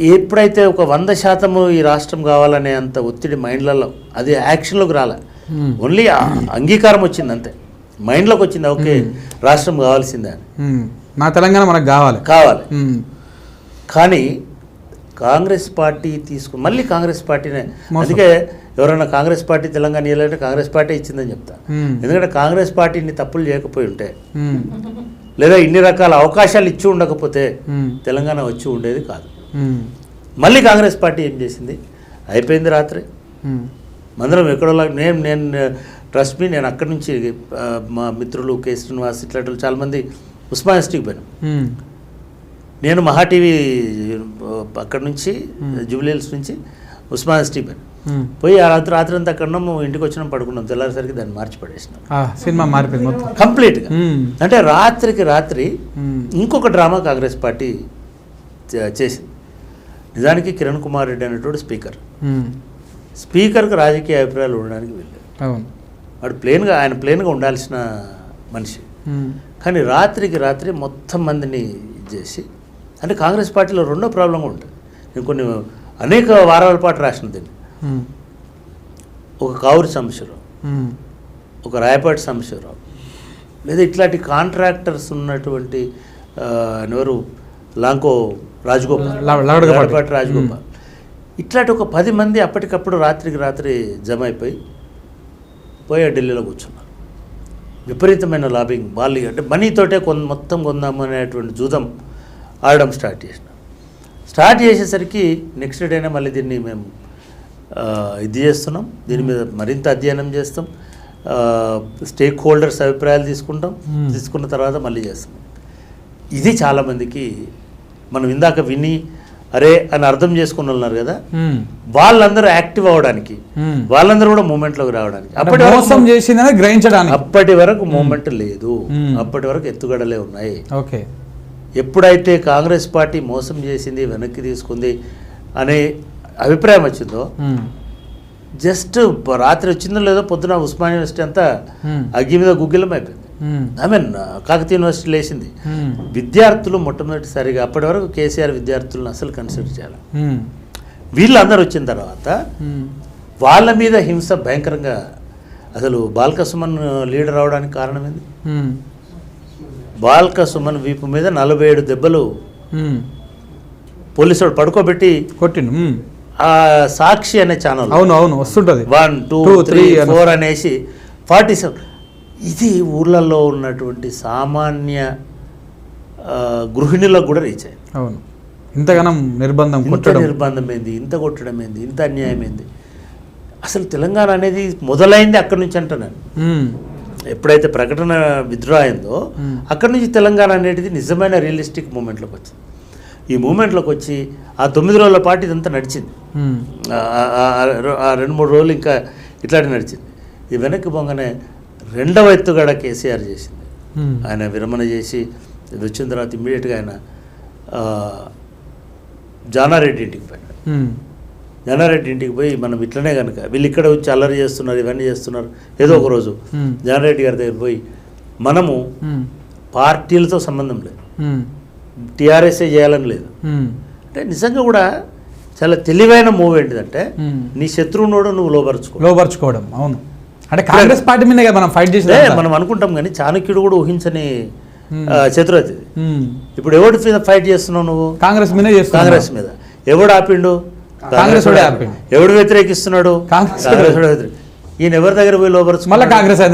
ఎప్పుడైతే ఒక వంద శాతము ఈ రాష్ట్రం కావాలనే అంత ఒత్తిడి మైండ్లలో అది యాక్షన్లోకి రాలే. ఓన్లీ అంగీకారం వచ్చింది అంతే మైండ్లోకి వచ్చింది ఓకే రాష్ట్రం కావాల్సిందే అని. మా తెలంగాణ మనకు కావాలి కావాలి. కానీ కాంగ్రెస్ పార్టీ తీసుకు మళ్ళీ కాంగ్రెస్ పార్టీనే. అందుకే ఎవరైనా కాంగ్రెస్ పార్టీ తెలంగాణ ఇవ్వాలంటే కాంగ్రెస్ పార్టీ ఇచ్చిందని చెప్తా. ఎందుకంటే కాంగ్రెస్ పార్టీ ఇన్ని తప్పులు చేయకపోయి ఉంటే. లేదా ఇన్ని రకాల అవకాశాలు ఇచ్చి ఉండకపోతే. తెలంగాణ వచ్చి ఉండేది కాదు. మళ్ళీ కాంగ్రెస్ పార్టీ ఏం చేసింది? అయిపోయింది రాత్రి. మందరం ఎక్కడోలా నేను నేను ట్రస్ట్ మీ నేను అక్కడి నుంచి మా మిత్రులు కే. శ్రీనివాస్ ఇట్లాంటి చాలామంది ఉస్మాన్ డిస్టిక్ పోయినాం. నేను మహా టీవీ అక్కడ నుంచి జూబ్లీహిల్స్ నుంచి ఉస్మాన్ డిస్టిక్ పోయినాం. పోయి ఆ రాత్రి రాత్రి అంతా అక్కడ ఇంటికి వచ్చినాం పడుకున్నాం. తెల్లారిసరికి దాన్ని మార్చి పడేసినాం. సినిమా మారిపోయింది మొత్తం. కంప్లీట్గా. అంటే రాత్రికి రాత్రి. ఇంకొక డ్రామా కాంగ్రెస్ పార్టీ చేసింది. నిజానికి కిరణ్ కుమార్ రెడ్డి అనేటువంటి స్పీకర్. స్పీకర్కి రాజకీయ అభిప్రాయాలు ఉండడానికి వెళ్ళారు వాడు ప్లేన్గా ఆయన ప్లేన్గా ఉండాల్సిన మనిషి. కానీ రాత్రికి రాత్రి మొత్తం మందిని ఇది చేసి అంటే కాంగ్రెస్ పార్టీలో రెండో ప్రాబ్లం ఉంటుంది నేను కొన్ని అనేక వారాల పాటు రాసిన దీన్ని. ఒక కావురి సమస్యలో. ఒక రాయపాటి సమస్యరావు లేదా ఇట్లాంటి కాంట్రాక్టర్స్ ఉన్నటువంటి ఎవరు లాంకో రాజగోపాల్. లావడగపాటి. రాజగోపాల్. ఇట్లాంటి ఒక పది మంది అప్పటికప్పుడు రాత్రికి రాత్రి జమ అయిపోయి పోయి ఢిల్లీలో కూర్చున్నారు విపరీతమైన లాబింగ్ వాళ్ళు అంటే మనీతోటే కొన్ మొత్తం కొందాం అనేటువంటి జూదం ఆడడం స్టార్ట్ చేసిన. స్టార్ట్ చేసేసరికి నెక్స్ట్ డేనే మళ్ళీ దీన్ని మేము ఇది చేస్తున్నాం. దీని మీద మరింత అధ్యయనం చేస్తాం. స్టేక్ హోల్డర్స్ అభిప్రాయాలు తీసుకుంటాం. తీసుకున్న తర్వాత మళ్ళీ చేస్తాం. ఇది చాలామందికి మనం ఇందాక విని అరే అని అర్థం చేసుకుని ఉన్నారు కదా. వాళ్ళందరూ యాక్టివ్ అవ్వడానికి మ్మ్. వాళ్ళందరూ కూడా మూమెంట్లోకి రావడానికి అంటే అప్పటి వరకు మోసం చేసిందని గ్రహించడానికి అప్పటి వరకు మూమెంట్ లేదు. అప్పటి వరకు ఎత్తుగడలే ఉన్నాయి ఓకే ఎప్పుడైతే కాంగ్రెస్ పార్టీ మోసం చేసింది వెనక్కి తీసుకుంది అనే అభిప్రాయం వచ్చిందో. జస్ట్ రాత్రి వచ్చిందో లేదో పొద్దున ఉస్మాన్ యూనివర్సిటీ అంతా. అగ్గి మీద గుగ్గిలం అయిపోయింది. ఐ మీన్ కాకతీయ యూనివర్సిటీ లేచింది. విద్యార్థులు మొట్టమొదటిసారిగా అప్పటి వరకు కేసీఆర్ విద్యార్థులను అసలు కన్సిడర్ చేయాలి మ్మ్. వీళ్ళందరూ వచ్చిన తర్వాత మ్మ్. వాళ్ళ మీద హింస భయంకరంగా అసలు బాల్క సుమన్ లీడర్ అవడానికి కారణం ఏంది మ్మ్. బాల్క సుమన్ వీపు మీద నలభై ఏడు దెబ్బలు. పోలీసు వాడు పడుకోబెట్టి కొట్టిండు. ఆ సాక్షి అనే ఛానల్ అవును అవును వస్తుంటది వన్ టూ త్రీ ఫోర్ అనేసి ఫార్టీ సెవెన్ ఇది ఊర్లలో ఉన్నటువంటి సామాన్య గృహిణులకు కూడా రీచ్ అయింది. అవును. ఇంతగానం నిర్బంధం ఇంత కొట్టడం. నిర్బంధం ఏంది? ఇంత కొట్టడం ఏంది? ఇంత అన్యాయం ఏంది? అసలు తెలంగాణ అనేది మొదలైంది అక్కడి నుంచి అంటున్నాను. ఎప్పుడైతే ప్రకటన విత్డ్రా అయిందో. అక్కడి నుంచి తెలంగాణ అనేది నిజమైన రియలిస్టిక్ మూమెంట్లోకి వచ్చింది. ఈ మూమెంట్లోకి వచ్చి ఆ తొమ్మిది రోజుల పాటు ఇదంతా నడిచింది. ఆ రెండు మూడు రోజులు ఇంకా ఇట్లాంటి నడిచింది. ఈ వెనక్కి పొంగనే రెండవ ఎత్తుగడ కేసీఆర్ చేసింది. ఆయన విరమణ చేసి ఇది వచ్చిన తర్వాత ఇమ్మీడియట్గా ఆయన జానారెడ్డి ఇంటికి మ్మ్. జానారెడ్డి ఇంటికి పోయి మనం ఇట్లనే కనుక వీళ్ళు ఇక్కడ వచ్చి అల్లరి చేస్తున్నారు ఇవన్నీ చేస్తున్నారు ఏదో ఒక రోజు. జానారెడ్డి గారి దగ్గర పోయి మనము. పార్టీలతో సంబంధం లేదు. టీఆర్ఎస్ఏ చేయాలని లేదు. అంటే నిజంగా కూడా చాలా తెలివైన మూవ్ ఏంటిదంటే. నీ శత్రువునోడు నువ్వు లోపరుచుకో లోపరుచుకోవడం అవును అంటే కాంగ్రెస్ పార్టీ మీద మనం ఫైట్ చేసి మనం అనుకుంటాం కానీ చాణక్యుడు కూడా ఊహించని చతురతి. ఇప్పుడు ఎవరి మీద ఫైట్ చేస్తున్నావు నువ్వు? కాంగ్రెస్ మీదే కాంగ్రెస్ మీద. ఎవడు ఆపిండు? కాంగ్రెస్. ఎవడు వ్యతిరేకిస్తున్నాడు? కాంగ్రెస్ ఈయన ఎవరి దగ్గర పోయి లోపరుచు మళ్ళా కాంగ్రెస్ ఆయన